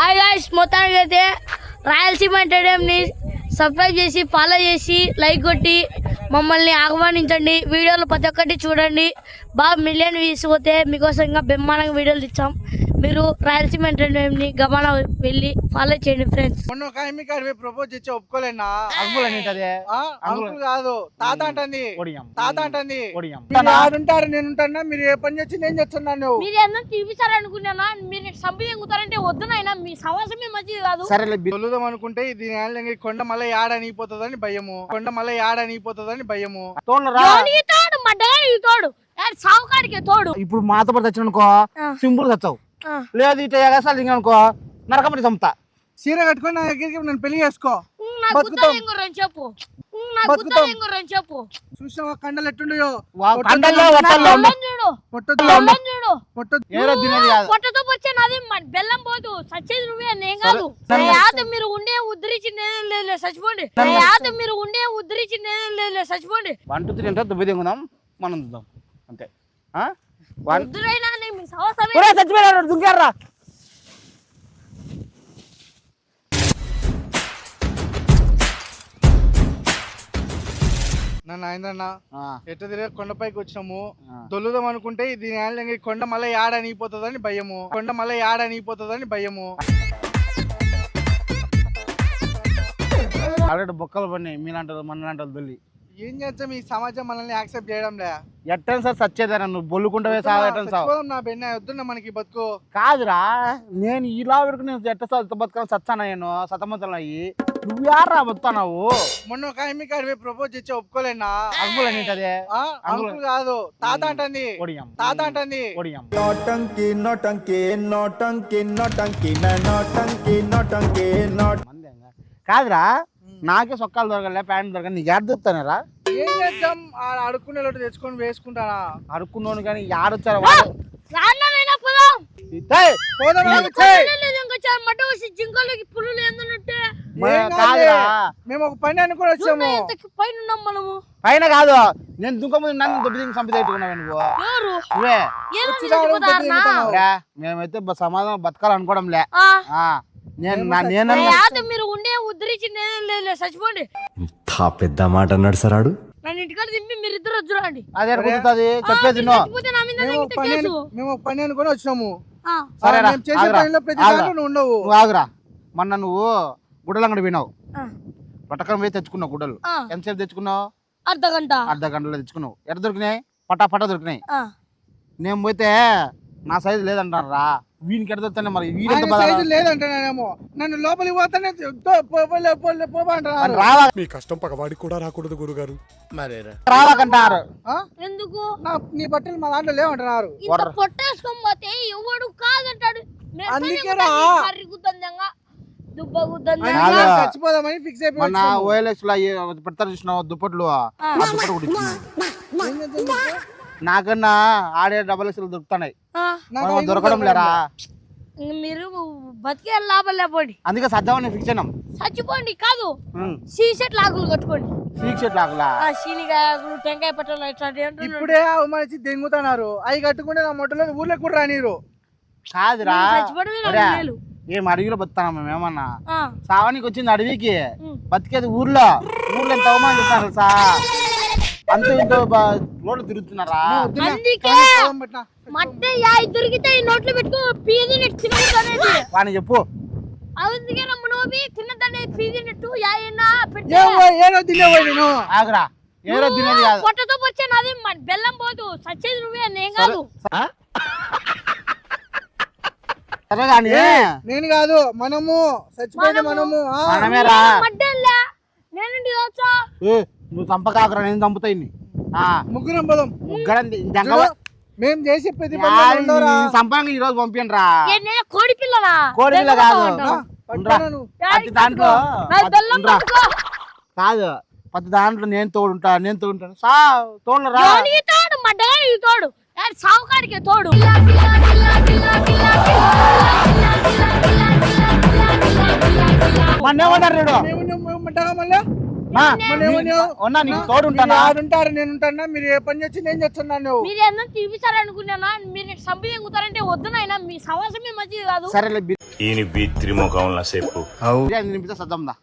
Hi guys మొత్తానికి అయితే రాయలసీమ ఎంటర్టైన్మెంట్ని సబ్స్క్రైబ్ చేసి ఫాలో చేసి లైక్ కొట్టి మమ్మల్ని ఆహ్వానించండి. వీడియోలు ప్రతి ఒక్కటి చూడండి. బాగా మిలియన్ వ్యూస్ పోతే మీకోసం ఇంకా బ్రహ్మాండంగా వీడియోలు ఇచ్చాం మీరు రాయలసీమ ఎంటర్టైన్మెంట్ని గమన వెళ్ళి ఫాలో చేయండి ఫ్రెండ్స్ మొన్న ఒక ఆమె కాడివి ప్రపోజ్ చేసి ఒప్పుకోలేనా? అంకుల్ ఆ? అంకుల్ కాదు. తాత అంటుంది. ఒడియం తాత అంటుంది. ఒడియం మీరు ఆడుంటారు నేను ఉంటానా? మీరు ఏ పని చేసి నేను చేస్తున్నాను నువ్వు. మీరు ఏమన్నా చూపిస్తారనుకున్నానా మీరు సంపి ఎంగుతారంటే వద్దునైనా మీ సమాజమే మంచిది కాదు. సరేలే బి- తొలుదాం అనుకుంటే ఇంక కొండ మళ్ళీ యాడ అనిగిపోతుందని భయము. కొండ మళ్ళీ యాడ అనిగిపోతుందని భయము. ఎవనికి తోడు మడ్డగానికి తోడు. సావుకాడికి తోడు. ఇప్పుడు మాతో పాటు తెచ్చిన అనుకో. సింపుల్ తెచ్చావు. లేదు ఇట్లా ఎగసాలి అనుకో నరకమని చంపుతా. చీర కట్టుకొని నా దగ్గరికి నన్ను పెళ్ళి చేసుకో. బతుకుతాం. చెప్పు. బతుకుతాం. చెప్పు. చూసావా కండలు ఎట్టుండయో. కండల్లో. వట్టల్లో తినేది కాదు. పొట్టతో వచ్చే నాది బెల్లం పోదు. సచ్చేది నువ్వే నేను కాదు. సరే. మీరు ఉండే ఉద్ధరించి నేను లేదు చచ్చిపోండి నా యాత మీరు ఉండే ఉద్ధరించి నేను లేదు చచ్చిపోండి వన్ టూ త్రీ అంటే దుబ్బి దిగుదాం మనం అంతే. చచ్చిపోయాడు దుంకారా నన్ను ఆయన ఎట్ట తిరిగి కొండపైకి వచ్చినాము. దొల్లుదాం అనుకుంటే దీని ఇంక కొండ మళ్ళీ యాడ అనిగిపోతుందని భయము. కొండ మళ్ళీ యాడ అనిగిపోతుందని భయము. ఆల్రెడీ బొక్కలు పడినాయి మీలాంటి మన దొల్లి ఏం చేస్తాం? ఈ సమాజం మనల్ని యాక్సెప్ట్ చేయడం లే ఎట్టని సార్ సచ్చేదారా నువ్వు బొల్లుకుంటావే సావు ఎట్టని మనకి బతుకు. కాదురా నేను ఇలా వరకు నేను ఎట్ట సార్ బతుకాలని సచ్చాను నేను? సతమతం అయ్యి. నువ్వు యారా బతుకున్నావు మొన్న ఒక ఆమె కాడికి ప్రపోజ్ చేసి ఒప్పుకోలేనా? అంకుల్ అని అంకుల్ కాదు. తాత అంటంది ఒడియం. తాత అంటంది ఒడియం నోటంకి నోటంకి నోటంకి నోటంకి నా నోటంకి నోటంకి నోట కాదురా నాకే సొక్కాలు దొరకలే ప్యాంట్ దొరకలే నీకు ఎడ దొరుకుతానేరా ఏం చేద్దాం? ఆ అడుక్కునే లోటు తెచ్చుకొని వేసుకుంటానా అడుక్కున్నాను కానీ యాడొచ్చారా వాడు? పోదాం! పోదాం. జింకలకి ఏందన్నట్టే? మేము ఒక పని అనుకుని వచ్చాము. ఎంత పైన ఉన్నాం మనము? పైన కాదు. నేను దుంకముందు నన్ను దెబ్బ దింగి చంపితేట్టుకున్నావు నువ్వు. మేమైతే సమాధానం బతకాలనుకోవడంలే. నేను నా- నేను మీరు ఉండే ఉద్ధరించి నేను లేదు చచ్చిపోండి ఇంత పెద్ద మాట అన్నాడు సార్ ఆడు. నన్ను ఇంటికాడ దింపి మీరు ఇద్దరు వద్దురండి అదే కుదురుతుంది చెప్పేది నో చచ్చిపోతే నా మీద మేము ఒక ఇంత పని కేసు? అను- మేము ఒక పని అనుకుని వచ్చినాము. ఆ, ఆ, సరేరా, మేము చేసే ఆగురా, పనిలో ప్రతి ఆగురా. దాంట్లో నువ్వు ఉండవు. నువ్వు ఆగురా. మొన్న నువ్వు గుడ్డలంగడి పోయినావు. ఆ, పట్టకం పోయి తెచ్చుకున్నావు గుడ్డలు. ఎంతసేపు తెచ్చుకున్నావు? అర్ధ గంట. అర్ధ గంటలో తెచ్చుకున్నావు. ఎక్కడ దొరికినాయి? పటా పటా దొరికినాయి. ఆ, నేను పోతే నా సైజు లేదంటారా రా వీనికి దొరుకుతానే మరి లేదంటున్నానేమో నన్ను లోపలికి పోతానే రావా మీ కష్టం పగవాడికి కూడా రాకూడదు గురుగారు. మరేరా రావాకంటారు ఆ? ఎందుకు? నా నీ బట్టలు మా దాంట్లో లేవంటున్నారు ఇంత వర్ర. పొట్టేసుకొని పోతే ఎవడు కాదంటాడు? అందుకే రా. చచ్చిపోదామని ఫిక్స్ అయిపోయి. ఓఎల్ఎక్స్లో పెడతారు చూసినావు దుప్పట్లు? ఆ దుప్పట్లు కూడా నాకన్నా ఆడే డబల్ ఎక్స్ఎల్ దొరుకుతున్నాయి. దొరకడం లేరా? మీరు బతికే లాభం లేకపోండి అందుకే సర్దామని ఫిక్స్ అయినాం. చచ్చిపోండి కాదు. సీసెట్ లాగులు కట్టుకోండి. సీక్ షర్ట్ లాగలా? ఆ శీనికాయలు టెంకాయ పట్టలు అంటున్నాడు. ఇప్పుడే అవమానించి దెంగుతున్నారు. అవి కట్టుకుంటే నా మొట్టలో ఊర్లో కూడా రానిరు. కాదురా. ఏం అడవిలో బతుకుతాం మేము ఏమన్నా? ఆ, సావానికి వచ్చింది అడవికి. బతికేది ఊర్లో. ఊర్లో ఎంత అవమానం చేస్తారు సా అంత ఇంత తిరుగుతున్నారా? అందుకే మట్ట యాయి దొరికితే ఈ నోట్లో పెట్టుకో పీది నెట్టు తినకూడదనేది వాని చెప్పు. అందుకే నమ్మ నోబి తిన్నదనే పీది నెట్టు యాయన్నా పెట్టి ఏదో తినేవాడు నేను? ఆగురా. ఏదో తినేది కాదు. పొట్టతో బెల్లం పోదు. సచ్చేది నువ్వే నేను కాదు. ఆ? సరే కానీ నేను కాదు మనము చచ్చిపోయిన మనము. మనమేరా. నేను వచ్చా ఏ, నువ్వు చంపకాకురా నేను చంపుతాయి ముగ్గురం పోదాం. ముగ్గురం మేము చేసే ప్రతి. సంపంగా ఈ రోజు పంపించండి రా కోడి పిల్లనా కోడి పిల్ల కాదు. దాంట్లో కాదు ప్రతి దాంట్లో నేను తోడుంటా నేను తోడుంటాను. సా తోడురా ఎవనికి తోడు మడ్డగానికి తోడు. యాడ్ సావుకాడికి తోడు. మొన్న ఉన్నా నీకు మీరు తోడుంటానా? ఆడుంటారు నేను ఉంటానా మీరు ఏ పని చేసి నేను చేస్తున్నాను? మీరు ఏమన్నా చూపిస్తారనుకున్నానా మీరు సంపి ఎంగుతారంటే వద్దునైనా మీ సమాజమే మంచిది కాదు. సరేలే బి- ఈయన బీత్రి ముఖంలో చెప్పు. బిర్యానీ తినిపిస్తే సద్దాందా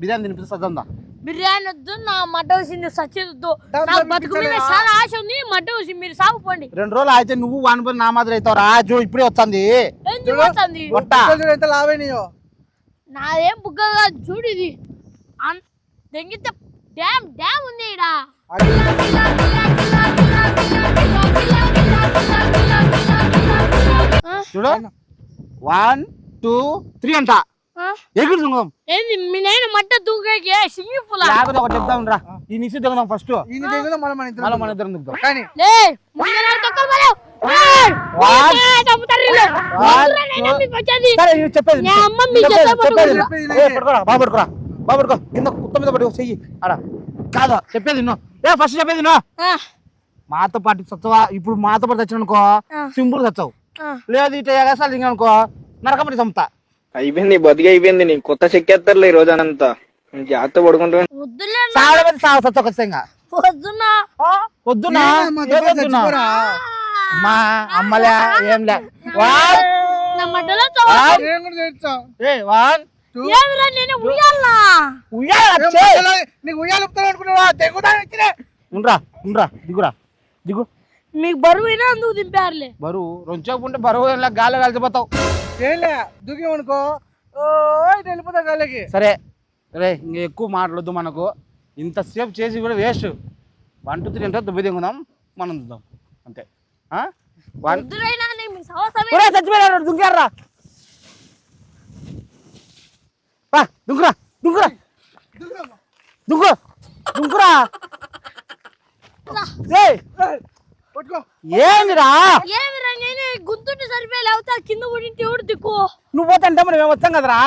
బిర్యానీ తినిపిస్తే సద్దాందా బిర్యానీ వద్దు నా మడ్డ వచ్చింది సచ్చేది నాకు బతుకు మీద చాలా ఆశ ఉంది మడ్డ వచ్చింది మీరు సాగుపోండి రెండు రోజులు అయితే నువ్వు వానిపోయి నా మాదిరి అవుతావు. రాజు ఇప్పుడే వస్తుంది. ఎందుకు వస్తుంది? నాదేం బుగ్గగా చూడు ఇది. అన్- దెంగితే డ్యామ్ డ్యామ్ ఉంది? చూడు. వన్ టూ త్రీ అంట? ఎగురు దుంగదాం ఏంది మీ నాయన మట్ట దూకేకి స్విమ్మింగ్ పూల్ లేకపోతే ఒకటి చెప్దాం రా. ఈ నిసి దిగుదాం ఫస్ట్ ఈయన దిగుదాం మనం మన ఇద్దరం మన ఇద్దరం దిగుదాం కానీ లే ముందు నాడు తక్కువ పడేవ్. నేను చెప్పేది నా అమ్మ మీ చెప్పేది, పట్టుకో కింద కుత్త మీద పట్టుకో చెయ్యి. ఆడ. కాదు? చెప్పేది విను. ఏ ఫస్ట్ చెప్పేది ఆ, మాతో పాటు చచ్చవా ఇప్పుడు మాతో పాటు చచ్చిన అనుకో. సింపుల్ చచ్చావు. లేదు ఇట్లా ఎగసాలి అనుకో నరకమని చంపుతా. అయిపోయింది బతికి అయిపోయింది నీ కొత్త చెక్కేస్తారులే ఈ రోజు అనంతా. జాగ్రత్త పడుకుంటా వద్దులే నా- సావడమని సావు చచ్చావు ఖచ్చితంగా. వద్దునా? వద్దునా? ఏనా, మా వద్దునా? అమ్మలే ఏంలే వన్ నా. ఏ వన్ ఏమిరా నేను ఉయ్యాల? నీకు ఉయ్యాలు ఊపుతాను అనుకున్నావా? తెగుతా ఇచ్చినే ఉండ్రా ఉండ్రా దిగురా దిగు. మీకు బరువు అయినా అందుకు దింపారులే. బరువు రొంచకుంటే బరువు ఇలా గాలి కలిసిపోతావు. ఏంలే గాలికి. సరే రే ఇంక ఎక్కువ మాట్లాడొద్దు మనకు. ఇంతసేపు చేసి కూడా వేస్ట్. వన్ టూ త్రీ అంటే దుబ్బి దిగుదాం మనం దుద్దాం. అంతే. ఆ? వన్ దుంకారా పా దుంకురా దుంకురా. దుంకు దుంకురా. ఏయ్, పట్టుకో ఏందిరా ఏమిరా నేను గుంతుంటే సరిపోయి లేకపోతే కింద పడింటే ఎవడు దిక్కు? నువ్వు పోతే అంటే మనం మేము వచ్చాం కదరా?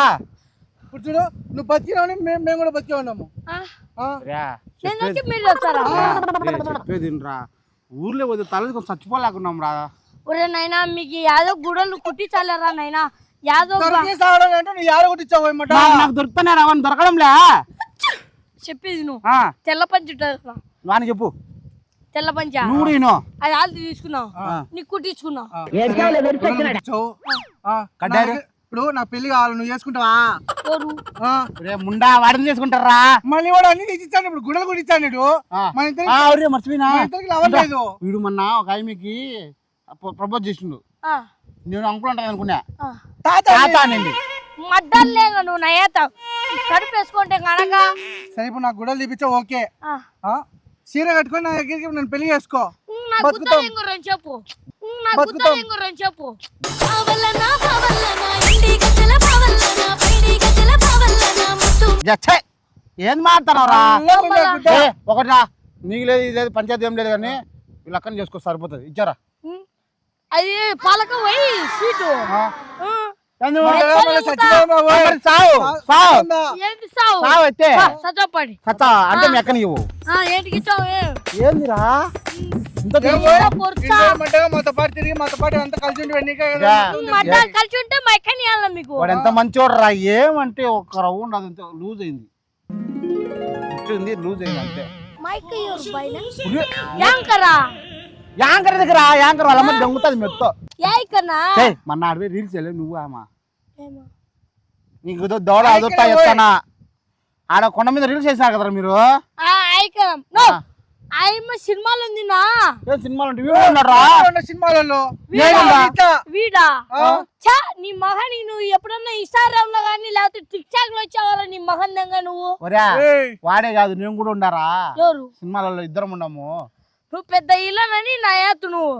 ఇప్పుడు చూడు నువ్వు బతికినావని మేము మేము కూడా బతికే ఉన్నాము ఆ? ఆ? రా, నేను చెప్పేది. వచ్చి మీరు వచ్చారా రా, రే, చెప్పేది రా ఊర్లో పోతే కొంచెం చచ్చిపోలేకున్నాం రా. ఒరే నాయనా మీకు యాదో గుడలు కుట్టించాలేరా నాయనా? నాకు నాకు దొరుకుతానే రావని దొరకడంలే. చెప్పేది నువ్వు. ఆ, తెల్ల పంచి వాని చెప్పు. తెల్ల పంచ? నువ్వు విను. అది ఆల్ది తీసుకున్నావు. నీకు కుట్టించుకున్నావు. కొట్టించావు? ఆ, కడ్డారు. నా దగ్గర- ఇప్పుడు నా పెళ్ళి కావాలి నువ్వు చేసుకుంటావా? రే ముండా వాడిని చేసుకుంటారా? మళ్ళీ వాడు అన్ని తీసి ఇచ్చాను ఇప్పుడు గుడలు కూడా ఇచ్చాను. మన మర్చిపోయినా? లవ్వలేదు వీడు మొన్న ఒక ఆమెకి ప్రపోజ్ చేసిండు. ఆ, నేను అంకుల్ అంటాను అనుకున్నా. ఆ. తాత తాత అనింది. మడ్డల్లేగా నువ్వు కడుపు వేసుకుంటే కనుక. సరే ఇప్పుడు నాకు గుడలు ఓకే. ఆ. ఆ? చీర కట్టుకొని నా దగ్గరికి నన్ను పెళ్ళి చేసుకో. ఉమ్, నా బతుకుతాం. గుత్తలు ఇంగురని చెప్పు. ఉమ్, నా బతుకుతాం. గుత్తలు ఇంగురని చెప్పు. జచ్చే ఏం మాట్లాడతారా అల్లం ఉండే గుడ్డ. ఒకటి రా. నీకు లేదు ఇది లేదు పంచాయతీ ఏం లేదు కానీ వీళ్ళు అక్కని చేసుకో సరిపోతుంది. ఇచ్చారా? అది పాలక పోయి స్వీటు ఆ. సావు సావు సావు అయితే అంటే మీ ఏంటికి ఏ? ఏందిరా ఎంత మంచివాడు రా ఏమంటే ఒక రౌండ్ అది లూజ్ అయింది లూజ్ అయింది అంతే మైక్. యాంకరా యాంకర్ దగ్గర యాంకర్ వాళ్ళ మంది దొంగతుంది మెత్తో మొన్న ఆడిపోయి రీల్స్ వెళ్ళి నువ్వు ఆమా. ఏమో. నీకు ఏదో దౌడ అదొత్తా ఎత్తానా ఆడ కొండ మీద రీల్స్ చేసినారు కదరా మీరు? నో. ఆయమ్మ సినిమాలు ఉందినా? ఏ సినిమాలు అంటే వీడియో ఉన్నారా ఉన్న సినిమాలలో. వీడా? ఆ. చా నీ మగని నువ్వు ఎప్పుడన్నా ఇన్స్టాగ్రామ్లో కానీ లేకపోతే టిక్ టాక్లో వచ్చావారా నీ మగన్ దంగా నువ్వు? ఒరే వాడే కాదు నేను కూడా ఉండారా? ఎవరు? సినిమాలలో ఇద్దరం ఉన్నాము. నువ్వు పెద్ద ఇల్లనని నా ఏతు నువ్వు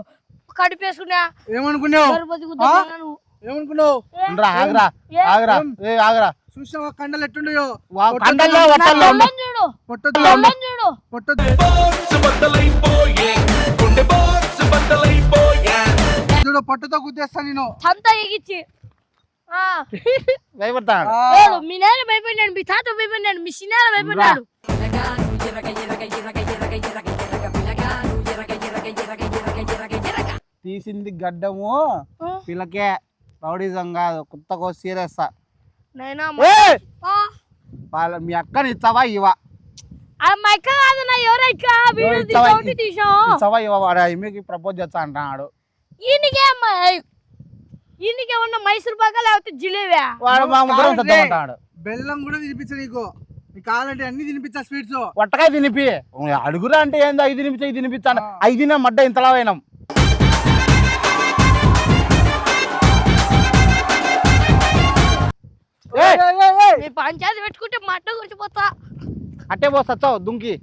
కడిపేసుకున్నా. ఏమనుకున్నావు? గర్భవతి గుద్దగా నువ్వు. ఏమనుకున్నావు? ఉండరా ఆగరా ఏ? ఆగరా ఏ? ఆగరా. చూసావా కండలు ఎట్టుండయో? వా కండల్లో వట్టల్లో ఉండు. కళ్ళని చూడు. పొట్టతో కళ్ళని చూడు. పొట్టతో చూడు పొట్టతో గుద్దేస్తా నేను. ఎగిచ్చి. భయపడతాడు. ఏడు, మీ భయపడినాడు మీ తాత భయపడినాడు మీ చిన్నాన్న భయపడ్డాడు తీసింది గడ్డము. పిల్లకే రౌడీజం కాదు. కొత్తగా! ఆ. వాళ్ళ మీ అక్కని ఇచ్చావా? ఇవా ఆ మా అక్క కాదు నా ఎవరక్క వీడియో ఇచ్చావా? తీసి తీసాం? ఇచ్చావా? ఇవా వాడు ఈమెకి ప్రపోజ్ చేస్తా అంటున్నాడు. ఈయనకే అమ్మాయి ఈయనకి ఏమన్నా మైసూర్ పాక లేకపోతే వాడు మా ముగ్గురం. తెద్దామంటాడు బెల్లం కూడా తినిపించ నీకు. నీకు కావాలంటే అన్ని తినిపించా స్వీట్స్. ఒట్టకాయ తినిపి. అడుగురా అంటే ఏందో? ఐదు తినిపించి ఐదు తినిపించాను ఐదు తిన మడ్డ ఇంతలా పోయినాం. పంచాయతీ పెట్టుకుంటే మట్ట గురిచిపోతా. అట్టే పోస్తా దుంకి.